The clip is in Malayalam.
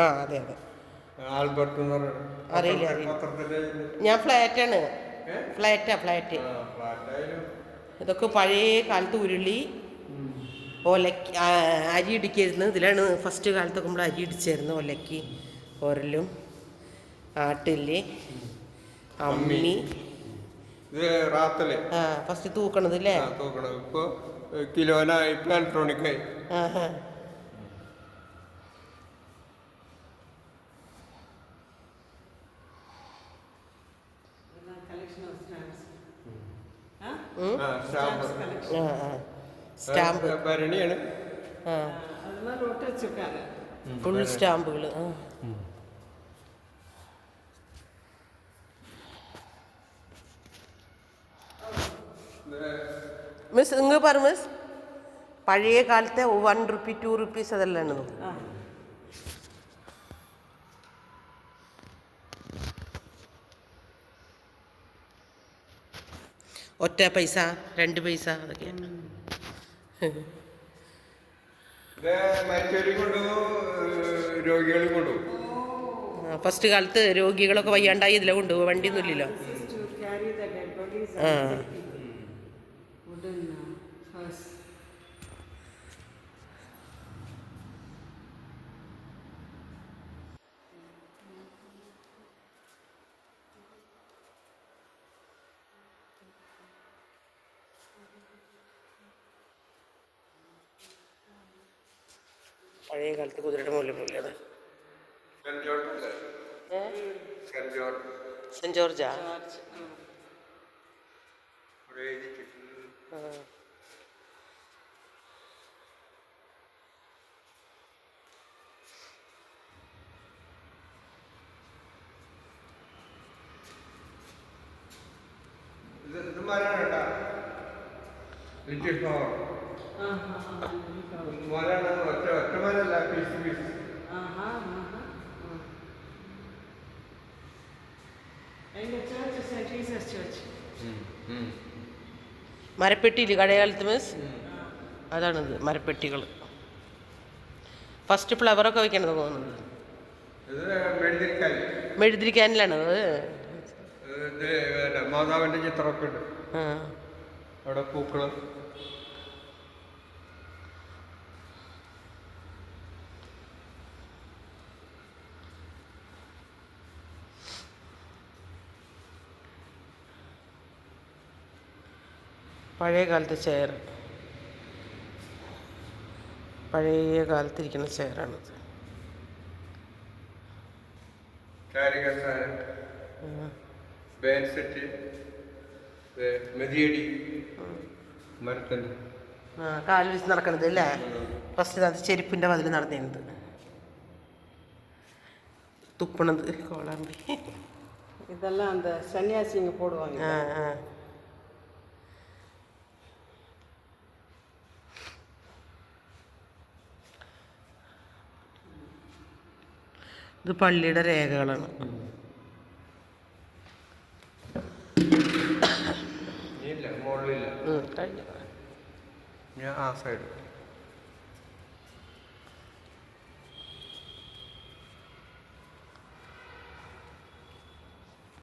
ആ അതെ അതെ. ആൽബർട്ട് അറിയില്ല. ഞാൻ ഫ്ലാറ്റാണ്. ആണ് ഫ്ലാറ്റാ ഫ്ലാറ്റ്. ഇതൊക്കെ പഴയ കാലത്ത് ഉരുളി ഒലക്ക് അരി ഇടിക്കായിരുന്നു. ഇതിലാണ് ഫസ്റ്റ് കാലത്തൊക്കെ നമ്മൾ അരി ഇടിച്ചായിരുന്നു. ഒലക്കി ഒരലും ആട്ടിൽ അമ്മി. ആ ഫസ്റ്റ് തൂക്കണത് അല്ലേ കിലോനായി ഇലക്ട്രോണിക് ആയി. സ്റ്റാമ്പ്. ഭരണിയാണ്. ഫുൾ സ്റ്റാമ്പുകൾ മിസ് ഇങ്ങ് പറ മിസ്. പഴയ കാലത്തെ വൺ റുപ്പി ടു റുപ്പീസ് അതെല്ലാം ആണ് ഒറ്റ പൈസ രണ്ട് പൈസ അതൊക്കെയാണ് ഫസ്റ്റ് കാലത്ത് രോഗികളൊക്കെ വയ്യാണ്ടായി ഇതിലെ കൊണ്ടുപോകും വണ്ടിയൊന്നും ഇല്ലല്ലോ This പഴയ കാലത്ത് കുതിരയുടെ മുകളിൽ പോലെയത് സെന്റ് ജോർജ്. ആ. ഇത് ഇത് മരമാണ് കേട്ടാ ഫ്ലവർ മരമാണ് ഒറ്റ ഒറ്റ മരമല്ല പീസ് കാലത്ത് മിസ് അതാണിത് മരപ്പെട്ടികൾ ഫസ്റ്റ് ഫ്ലവറൊക്കെ വെക്കണത് തോന്നുന്നത് മെഴുതിരിക്കാനിലാണത് മാതാവിന്റെ ചിത്രമൊക്കെ ഉണ്ട്. അവിടെ പൂക്കൾ. പഴയ കാലത്തെ ചെയർ പഴയ കാലത്തിരിക്കുന്ന ചെയറാണിത് കാൽ വെച്ച് നടക്കണത് അല്ലേ? ഫസ്റ്റ് അത് ചെരുപ്പിന്റെ മതിൽ നടന്നിരുന്നത് തുപ്പണത്. കോളാമ്പി ഇതെല്ലാം അന്ത സന്യാസിങ് പോടുവാങ്ങ ഇത് പള്ളിയുടെ രേഖകളാണ്. ഞാൻ ആ സൈഡ്